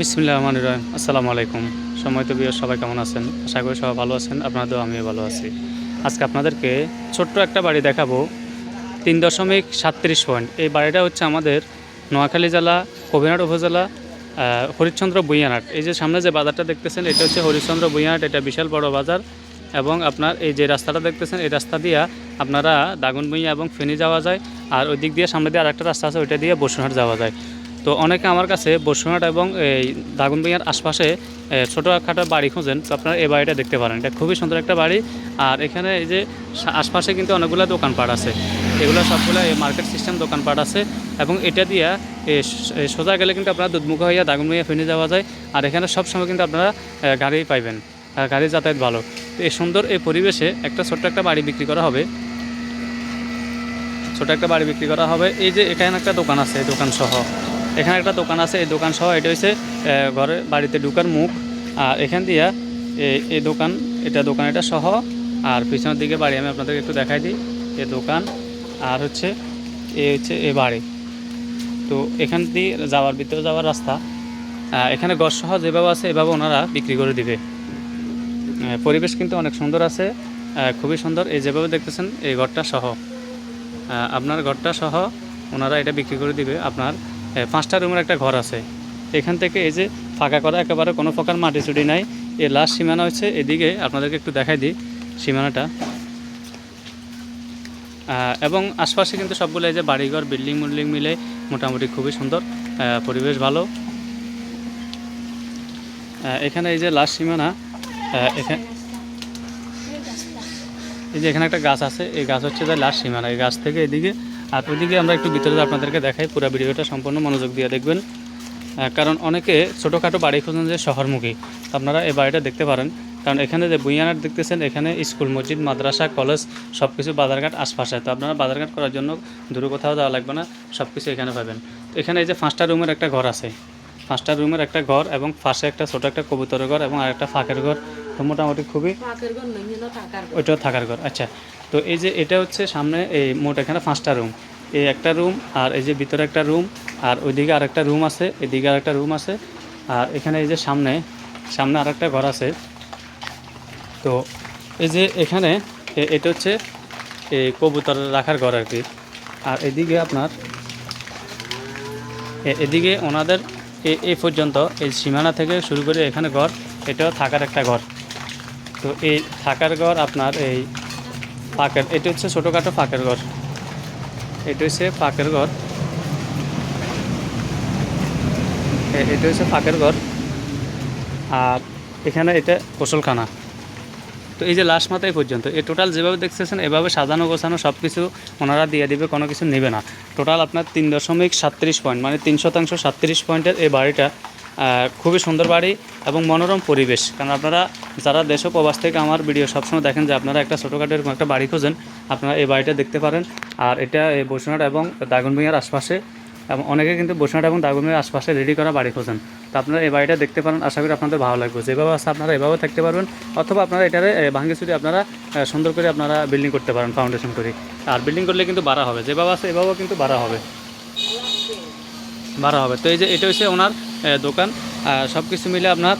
বিসমিল্লাহ রহমান রহিম। আসসালামু আলাইকুম। সময় তো বিয়ে সবাই কেমন আছেন? আশা করি সবাই ভালো আছেন, আপনাদেরও আমিও ভালো আছি। আজকে আপনাদেরকে ছোট্ট একটা বাড়ি দেখাবো। তিন দশমিক সাতত্রিশ পয়েন্ট। এই বাড়িটা হচ্ছে আমাদের নোয়াখালী জেলা, কবিরহাট উপজেলা হরিশ্চন্দ্র বুইয়ানাট এই যে সামনে যে বাজারটা দেখতেছেন, এটা হচ্ছে হরিশ্চন্দ্র বুইয়ানাট এটা বিশাল বড় বাজার এবং আপনার এই যে রাস্তাটা দেখতেছেন, এই রাস্তা দিয়ে আপনারা দাগনভূঞা এবং ফেনি যাওয়া যায়। আর ওই দিক দিয়ে সামনে দিয়ে আরেকটা রাস্তা আছে, ওইটা দিয়ে বসুরহাট যাওয়া যায়। তো অনেকে আমার কাছে বসুরহাট এবং এই দাগনভূঞার আশপাশে ছোটোখাটো বাড়ি খুঁজেন, তো আপনারা এই বাড়িটা দেখতে পারেন। এটা খুবই সুন্দর একটা বাড়ি। আর এখানে এই যে আশপাশে কিন্তু অনেকগুলো দোকানপাট আছে। এগুলো সবগুলো এই মার্কেট সিস্টেম দোকানপাট আছে এবং এটা দিয়া সোজা গেলে কিন্তু আপনারা দুধমুখ হইয়া দাগনভূঞা ফেনে যাওয়া যায়। আর এখানে সবসময় কিন্তু আপনারা গাড়ি পাইবেন। আর গাড়ি যাতায়াত ভালো। তো এই সুন্দর এই পরিবেশে একটা ছোট্ট একটা বাড়ি বিক্রি করা হবে। ছোট একটা বাড়ি বিক্রি করা হবে। এই যে এখানে একটা দোকান আছে দোকান সহ এখানে একটা দোকান আছে, এই দোকান সহ এটা হচ্ছে ঘরে বাড়িতে ঢুকার মুখ। আর এখান দিয়া এই দোকান, এটা দোকান, এটা সহ। আর পিছনের দিকে বাড়ি, আমি আপনাদেরকে একটু দেখাই দিই, এ দোকান। আর হচ্ছে, এ হচ্ছে, এ বাড়ি। তো এখান দিয়ে যাওয়ার, ভিতরে যাওয়ার রাস্তা। এখানে গছ সহ যেভাবে আছে, এভাবে ওনারা বিক্রি করে দিবে। পরিবেশ কিন্তু অনেক সুন্দর আছে খুবই সুন্দর। এই যেভাবে দেখতেছেন, এই ঘরটা সহ। আপনার ঘরটা সহ ওনারা এটা বিক্রি করে দিবে, আপনার পাঁচটা রুমের একটা ঘর আছে। এখান থেকে এই যে ফাঁকা করা, একেবারে কোনো প্রকার মাটি চুটি নাই। এই লাস্ট সীমানা হচ্ছে এদিকে, আপনাদেরকে একটু দেখাই দিই সীমানাটা। এবং আশপাশে কিন্তু সবগুলো এই যে বাড়িঘর, বিল্ডিং মুল্ডিং মিলে মোটামুটি খুবই সুন্দর পরিবেশ ভালো। এখানে এই যে লাস্ট সীমানা এখানে এই যে এখানে একটা গাছ আছে, এই গাছ হচ্ছে যে লাস্ট সীমানা, এই গাছ থেকে এদিকে আর ওইদিকে আমরা একটু ভিতরে আপনাদেরকে দেখাই, পুরো ভিডিওটা সম্পূর্ণ মনোযোগ দিয়ে দেখবেন। কারণ অনেকে ছোটোখাটো বাড়ি খুঁজেন যে শহরমুখী। আপনারা এই বাড়িটা দেখতে পারেন। কারণ এখানে যে বুইয়ানার দেখতেছেন, এখানে স্কুল, মসজিদ, মাদ্রাসা, কলেজ সব কিছু বাজারঘাট আশপাশে। তো আপনারা বাজারঘাট করার জন্য দূরে কোথাও যাওয়া লাগবে না সব কিছু এখানে পাবেন। তো এখানে এই যে পাঁচটা রুমের একটা ঘর আছে। পাঁচটা রুমের একটা ঘর এবং পাশে একটা ছোটো একটা কবুতরের ঘর এবং আরেকটা ফাঁকের ঘর। তো মোটামুটি খুবই। ওইটাও থাকার ঘর আচ্ছা। তো এই যে এটা হচ্ছে সামনে এই মোট এখানে পাঁচটা রুম। এই একটা রুম আর এই যে ভিতরে একটা রুম আর ওইদিকে আরেকটা রুম আছে এদিকে আরেকটা রুম আছে। আর এখানে এই যে সামনে সামনে আর একটা ঘর আছে। তো এই যে এখানে এটা হচ্ছে এই কবুতর রাখার ঘর আর কি। আর এদিকে আপনার এদিকে ওনাদের এই পর্যন্ত এই সীমানা থেকে শুরু করে এখানে ঘর, এটাও থাকার একটা ঘর। তো এই থাকার ঘর আপনার এই পাকের, এটা হচ্ছে ছোটোখাটো পাকের ঘর। এটা হচ্ছে পাকের ঘর। এটা হচ্ছে পাকের ঘর। আর এখানে এটা গোসলখানা। তো এই যে লাস্ট মাথায় পর্যন্ত, এই টোটাল যেভাবে দেখতেছেন, এভাবে সাজানো গোছানো সব কিছু ওনারা দিয়ে দিবে, কোনো কিছু নেবে না। টোটাল আপনার তিন দশমিক সাতত্রিশ পয়েন্ট মানে তিন শতাংশ সাতত্রিশ পয়েন্টের এই বাড়িটা খুবই সুন্দর বাড়ি এবং মনোরম পরিবেশ। কারণ আপনারা যারা দেশ প্রবাস থেকে আমার ভিডিও সবসময় দেখেন যে আপনারা একটা ছোটোখাটো এরকম একটা বাড়ি খোঁজেন, আপনারা এই বাড়িটা দেখতে পারেন। আর এটা এই বসুনাট এবং দাগনভূঞার আশপাশে, এবং অনেকে কিন্তু বসুনাট এবং দাগনভূঞার আশপাশে রেডি করা বাড়ি খোঁজেন। তো আপনারা এই বাড়িটা দেখতে পারেন। আশা করি আপনাদের ভালো লাগবে। যেভাবে আছে আপনারা এভাবে থাকতে পারবেন, অথবা আপনারা এটারে ভাঙ্গে চুরি আপনারা সুন্দর করে আপনারা বিল্ডিং করতে পারেন ফাউন্ডেশন করে। আর বিল্ডিং করলে কিন্তু বাড়া হবে। যেভাবে আছে এভাবেও কিন্তু বাড়া হবে। বাড়া হবে। তো এই যে এটা হচ্ছে ওনার দোকান। সব কিছু মিলে আপনার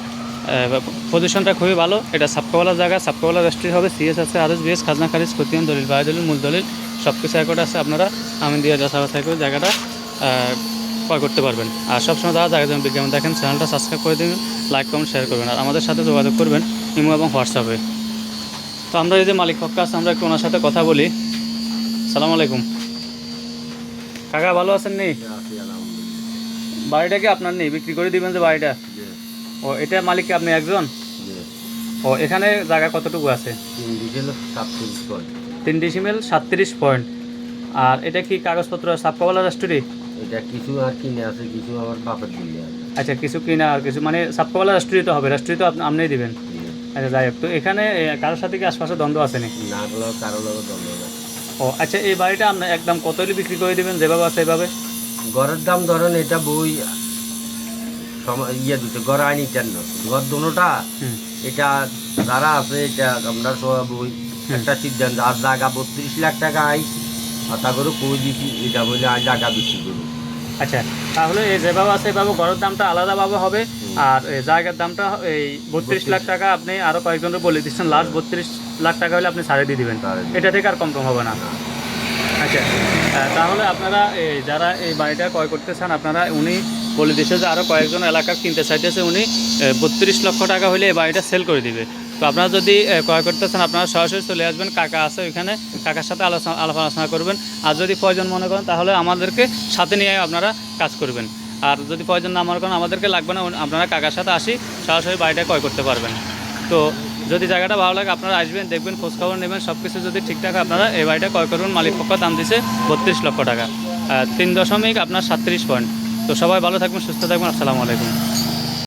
পজিশনটা খুবই ভালো। এটা সাপকাওয়ালা জায়গা। সাপকাওয়ালা রেস্টুরেন্ট হবে। সিএস আছে আর এস বিএস খাজনা খারিজ, খতিয়ান দলিল বায়ু দলিল মূল দলিল সব কিছু একট আছে আপনারা। আমি দিয়ে যাচাই করে জায়গাটা ক্রয় করতে পারবেন। আর সবসময় যারা জায়গা যেমন বিজ্ঞাপন দেখেন চ্যানেলটা সাবস্ক্রাইব করে দেবেন লাইক কমেন্ট শেয়ার করবেন। আর আমাদের সাথে যোগাযোগ করবেন ইমো এবং হোয়াটসঅ্যাপে তো আমরা এই যে মালিক পক্ষ আছে আমরা একটু ওনার সাথে কথা বলি। সালাম আলাইকুম। কাকা ভালো আছেন নি? বাড়িটা কি আপনার নেই? বিক্রি করে দিবেন যে বাড়িটা? ও এটা মালিক কি আপনি একজন? ও এখানে জায়গা কতটুকু আছে? তিন ডিসিমেল সাতত্রিশ পয়েন্ট। আর এটা কি কাগজপত্র সাপকাওয়ালা রেস্টুরি এটা কিছু আর কিনে আছে কিছু আমার বাপের দিলে আছে। আচ্ছা কিছু কিনা আর কিছু মানে সাপকাওয়ালা রাষ্ট্রীয় হবে রাষ্ট্রীয় তো আপনি দিবেন। আচ্ছা যাই হোক তো এখানে কারোর সাথে কি আশপাশে দ্বন্দ্ব আছে নাকি? না গেলেও কারও লোক দলে না ও আচ্ছা এই বাড়িটা আপনি একদম কত হলে বিক্রি করে দিবেন যেভাবে আছে এভাবে? গড়ের দাম ধরেন এটা বই ইয়ে দিতে ঘর আইনি কেন ঘর দুটা হুম। এটা যারা আছে এটা আমরা সব বই একটা সিদ্ধান্ত আর জায়গা বত্রিশ লাখ টাকা আইস আর তা করে কই দিছি এটা বলে আর জায়গা বিক্রি করব। আচ্ছা তাহলে এই যেভাবে আছে এভাবে ঘরের দামটা আলাদাভাবে হবে আর এই জায়গার দামটা এই বত্রিশ লাখ টাকা আপনি আরও কয়েকজনের বলে দিচ্ছেন লাস্ট বত্রিশ লাখ টাকা হলে আপনি ছাড়ে দিয়ে দিবেন। এটা থেকে আর কম টম হবে না। আচ্ছা তাহলে আপনারা এই যারা এই বাড়িটা ক্রয় করতে চান আপনারা উনি বলে দিয়েছে যে আরও কয়েকজন এলাকা কিনতে চাইতেছে উনি বত্রিশ লক্ষ টাকা হলে এই বাড়িটা সেল করে দিবে। তো আপনারা যদি ক্রয় করতে চান আপনারা সরাসরি চলে আসবেন, কাকা আছে ওইখানে, কাকার সাথে আলোচনা আলাপ আলোচনা করবেন। আর যদি প্রয়োজন মনে করেন, তাহলে আমাদেরকে সাথে নিয়ে আপনারা কাজ করবেন। আর যদি প্রয়োজন না মনে করেন, আমাদেরকে লাগবে না, আপনারা কাকার সাথে আসি, সরাসরি বাড়িটা ক্রয় করতে পারবেন। তো যদি জায়গাটা ভালো লাগে, আপনারা আসবেন, দেখবেন, খোঁজখবর নেবেন সব কিছু যদি ঠিকঠাক আপনারা এই বাড়িটা ক্রয় করবেন। মালিক পক্ষ দাম দিছে বত্রিশ লক্ষ টাকা। তিন দশমিক আপনার সাতত্রিশ পয়েন্ট। তো সবাই ভালো থাকবেন, সুস্থ থাকবেন, আসসালামু আলাইকুম।